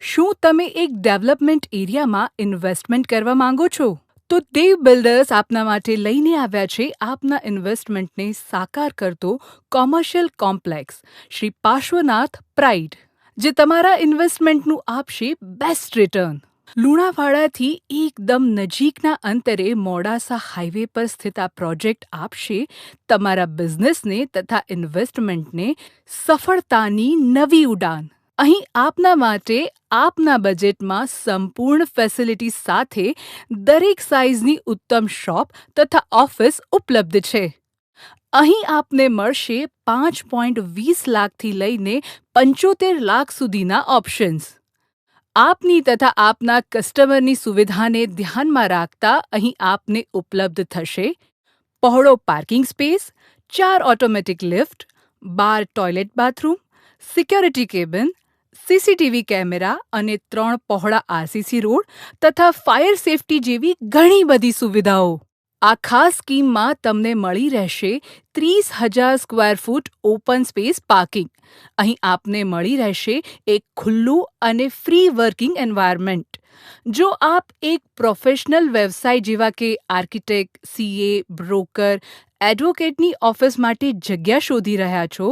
શું તમે એક ડેવલપમેન્ટ એરિયામાં ઇન્વેસ્ટમેન્ટ કરવા માંગો છો? તો દેવ બિલ્ડર્સ આપના માટે લઈને આવ્યા છે આપના ઇન્વેસ્ટમેન્ટને સાકાર કરતો commercial complex, Shri Parshwanath pride, જે તમારા ઇન્વેસ્ટમેન્ટનું આપશે બેસ્ટ રિટર્ન. લુણાવાડાથી એકદમ નજીકના અંતરે મોડાસા હાઈવે પર સ્થિત આ પ્રોજેક્ટ આપશે તમારા બિઝનેસને તથા ઇન્વેસ્ટમેન્ટને સફળતાની નવી ઉડાન. અહીં આપના માટે, આપના બજેટમાં સંપૂર્ણ ફેસિલિટી સાથે દરેક સાઇઝની ઉત્તમ શોપ તથા ઓફિસ ઉપલબ્ધ છે. અહીં આપને મળશે પાંચ પોઈન્ટ વીસ લાખથી લઈને પંચોતેર લાખ સુધીના ઓપ્શન્સ. આપની તથા આપના કસ્ટમરની સુવિધાને ધ્યાનમાં રાખતા અહીં આપને ઉપલબ્ધ થશે પહોળો પાર્કિંગ સ્પેસ, ચાર ઓટોમેટિક લિફ્ટ, બાર toilet bathroom, security cabin CCTV camera અને ત્રણ પહોળા આરસીસી રોડ તથા ફાયર સેફટી જેવી ઘણી બધી સુવિધાઓ. આ ખાસ સ્કીમમાં તમને મળી રહેશે ત્રીસ હજાર square foot open space parking. અહીં આપને મળી રહેશે એક ખુલ્લું અને ફ્રી વર્કિંગ એન્વાયરમેન્ટ. જો આપ એક પ્રોફેશનલ વ્યવસાય જેવા કે આર્કિટેક્ટ, સીએ, બ્રોકર એડવોકેટની ઓફિસ માટે જગ્યા શોધી રહ્યા છો,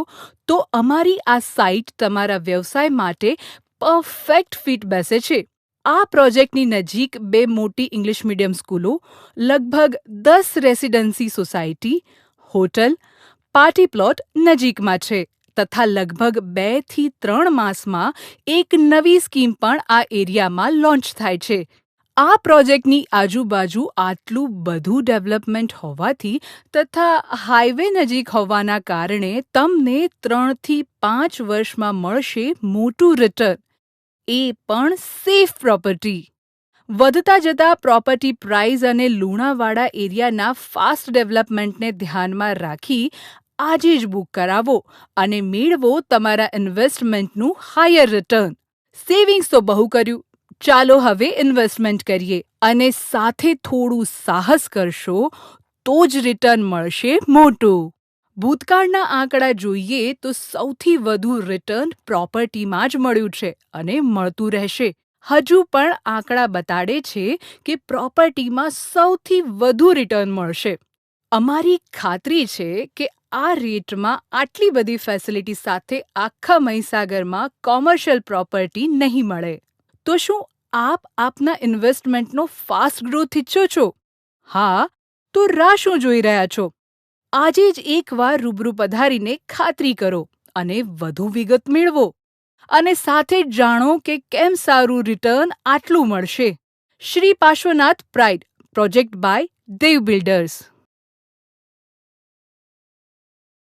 તો અમારી આ સાઇટ તમારા વ્યવસાય માટે પરફેક્ટ ફિટ બેસે છે. આ પ્રોજેક્ટની નજીક બે મોટી ઇંગ્લિશ મીડિયમ સ્કૂલો, લગભગ દસ residency society, hotel, party plot નજીકમાં છે, તથા લગભગ બેથી ત્રણ માસમાં એક નવી સ્કીમ પણ આ એરિયામાં લોન્ચ થાય છે. આ પ્રોજેક્ટની આજુબાજુ આટલું બધું ડેવલપમેન્ટ હોવાથી તથા હાઈવે નજીક હોવાના કારણે તમને ત્રણથી પાંચ વર્ષમાં મળશે મોટું રિટર્ન. એ પણ સેફ પ્રોપર્ટી. વધતા જતા પ્રોપર્ટી પ્રાઇઝ અને લુણાવાડા એરિયાના ફાસ્ટ ડેવલપમેન્ટને ધ્યાનમાં રાખી આજે જ બુક કરાવો અને મેળવો તમારા ઇન્વેસ્ટમેન્ટનું હાયર રિટર્ન. સેવિંગ્સ તો બહુ કર્યું. ચાલો હવે ઇન્વેસ્ટમેન્ટ કરીએ અને સાથે થોડું સાહસ કરશો તો જ રિટર્ન મળશે મોટું. ભૂતકાળના આંકડા જોઈએ તો સૌથી વધુ રિટર્ન પ્રોપર્ટીમાં જ મળ્યું છે અને મળતું રહેશે. હજુ પણ આંકડા બતાડે છે કે પ્રોપર્ટીમાં સૌથી વધુ રિટર્ન મળશે. અમારી ખાતરી છે કે આ રેટમાં આટલી બધી ફેસિલિટી સાથે આખા મહીસાગરમાં કોમર્શિયલ પ્રોપર્ટી નહીં મળે. તો શું આપ આપના ઇન્વેસ્ટમેન્ટનો ફાસ્ટ ગ્રોથ ઈચ્છો છો? હા, તો રાહ શું જોઈ રહ્યા છો? આજે જ એકવાર રૂબરૂ પધારીને ખાતરી કરો અને વધુ વિગત મેળવો અને સાથે જ જાણો કે કેમ સારું રિટર્ન આટલું મળશે. Shri Parshwanath pride, project by Dev builders